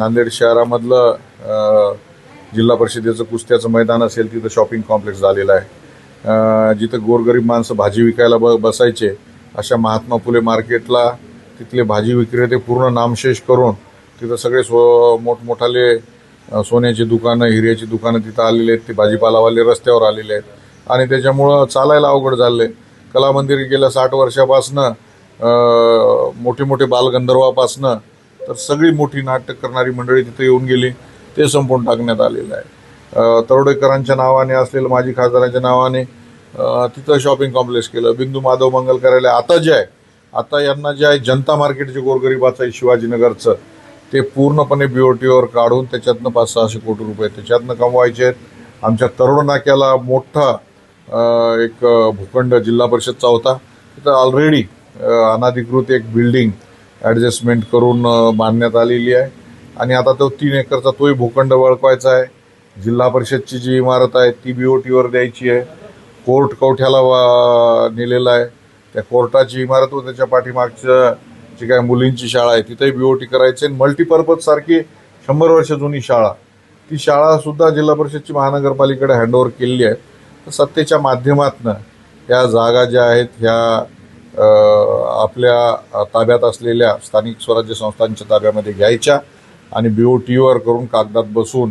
नांदेड शहरामधलं जिल्हा परिषदेचं कुस्त्याचं मैदान असेल तिथं शॉपिंग कॉम्प्लेक्स झालेलं आहे. जिथं गोरगरीब माणसं भाजी विकायला ब बसायचे अशा महात्मा फुले मार्केटला तिथले भाजी विक्रेते पूर्ण नामशेष करून तिथं सगळे सो मोठमोठाले सोन्याची दुकानं हिऱ्याची दुकानं तिथं आलेले आहेत ते भाजीपालावाले रस्त्यावर आलेले आहेत. आणि त्याच्यामुळं चालायला अवघड झाले कला मंदिर गेल्या साठ वर्षापासनं मोठे मोठे बालगंधर्वापासनं तर सगळी मोठी नाटक करणारी मंडळी तिथे येऊन गेली. ते संपवून टाकण्यात आलेलं आहे. तरोडेकरांच्या नावाने असलेलं माजी खासदारांच्या नावाने तिथं शॉपिंग कॉम्प्लेक्स केलं. बिंदू माधव मंगल कार्यालय आता जे आहे आता यांना जे आहे जनता मार्केट जे गोरगरिबाचं आहे शिवाजीनगरचं ते पूर्णपणे बीओटीवर काढून त्याच्यातनं पाच सहाशे कोटी रुपये त्याच्यातनं कमवायचे आहेत. आमच्या तरुण नाक्याला मोठा एक भूखंड जिल्हा परिषदचा होता. तिथं ऑलरेडी अनाधिकृत एक बिल्डिंग ॲडजस्टमेंट करून बांधण्यात आलेली आहे. आणि आता तो तीन एकरचा तोही भूखंड वळकवायचा आहे. जिल्हा परिषदची जी इमारत आहे ती बी ओ टीवर द्यायची आहे. कोर्ट कवठ्याला वा- नेलेला आहे. त्या कोर्टाची इमारत व त्याच्या पाठीमागचं जी काय मुलींची शाळा आहे तिथेही बी ओ टी करायची. आणि मल्टीपर्पज सारखी शंभर वर्ष जुनी शाळा. ती शाळासुद्धा जिल्हा परिषदची महानगरपालिकेकडे हँडओव्हर केलेली आहे. तर सत्तेच्या माध्यमातनं या जागा ज्या आहेत ह्या आपल्या ताब्यात असलेल्या स्थानिक स्वराज्य संस्थांच्या ताब्यामध्ये घ्यायच्या आणि बी ओ टीवर करून कागदात बसून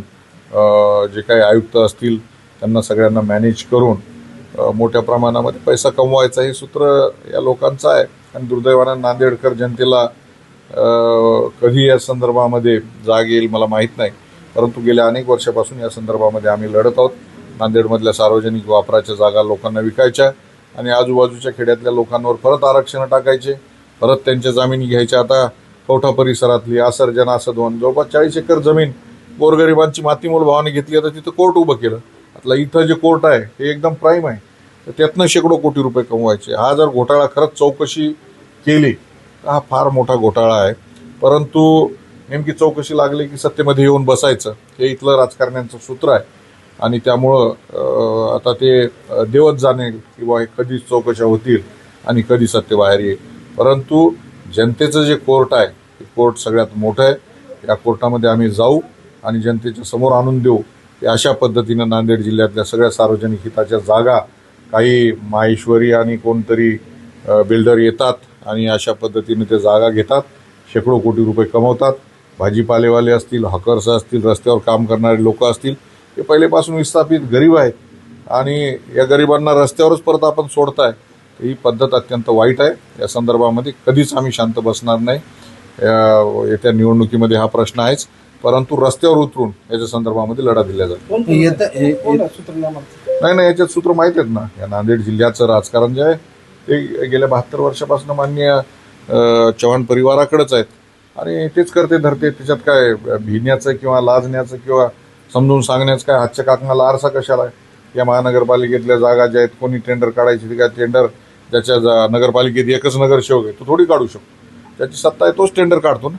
जे काही आयुक्त असतील त्यांना सगळ्यांना मॅनेज करून मोठ्या प्रमाणामध्ये पैसा कमवायचा हे सूत्र या लोकांचं आहे. आणि दुर्दैवानं नांदेडकर जनतेला कधी या संदर्भामध्ये जाग येईल मला माहीत नाही. परंतु गेल्या अनेक वर्षापासून या संदर्भामध्ये आम्ही लढत आहोत. नांदेडमधल्या सार्वजनिक वापराच्या जागा लोकांना विकायच्या. आणि आजूबाजूच्या खेड्यातल्या लोकांवर परत आरक्षण टाकायचे परत त्यांच्या जमिनी घ्यायच्या. आता कवठा परिसरातली आसर्जन आसदवन जवळपास चाळीस एकर जमीन गोरगरिबांची मातीमोल भावाने घेतली आता तिथं कोर्ट उभं केलं. आता इथं जे कोर्ट आहे हे एकदम प्राईम आहे. तर त्यातनं शेकडो कोटी रुपये कमवायचे. हा जर घोटाळा खरंच चौकशी केली तर हा फार मोठा घोटाळा आहे. परंतु नेमकी चौकशी लागली की सत्तेमध्ये येऊन बसायचं हे इथलं राजकारण्यांचं सूत्र आहे. आणि त्यामुळं आता ते देवत जाणे किंवा हे कधी चौकशा होतील आणि कधी सत्य बाहेर येईल. परंतु जनतेचं जे कोर्ट आहे ते कोर्ट सगळ्यात मोठं आहे. या कोर्टामध्ये आम्ही जाऊ आणि जनतेच्या समोर आणून देऊ. की अशा पद्धतीनं नांदेड जिल्ह्यातल्या सगळ्या सार्वजनिक हिताच्या जागा काही माहेश्वरी आणि कोणतरी बिल्डर येतात आणि अशा पद्धतीने ते जागा घेतात. शेकडो कोटी रुपये कमवतात. भाजीपालेवाले असतील हॉकर्स असतील रस्त्यावर काम करणारे लोक असतील हे पहिलेपासून विस्थापित गरीब आहेत आणि या गरिबांना रस्त्यावरच परत आपण सोडताय ही पद्धत अत्यंत वाईट आहे. या संदर्भामध्ये कधीच आम्ही शांत बसणार नाही. या- येत्या निवडणुकीमध्ये हा प्रश्न आहेच. परंतु रस्त्यावर उतरून याच्या संदर्भामध्ये लढा दिला जातो? नाही नाही याच्यात सूत्र माहिती आहेत ना. या नांदेड जिल्ह्याचं राजकारण जे आहे ते गेल्या बहात्तर वर्षापासून मान्य चव्हाण परिवाराकडेच आहेत. आणि तेच करते धरते त्याच्यात काय भिण्याचं किंवा लाजण्याचं किंवा समजून सांगण्याचं काय? हातच्या काकणाला आरसा कशाला? आहे या महानगरपालिकेतल्या जागा ज्या आहेत कोणी टेंडर काढायची काय टेंडर ज्याच्या जा- नगरपालिकेत एकच नगरसेवक आहे तो थोडी काढू शकतो. ज्याची सत्ता आहे तोच टेंडर काढतो ना.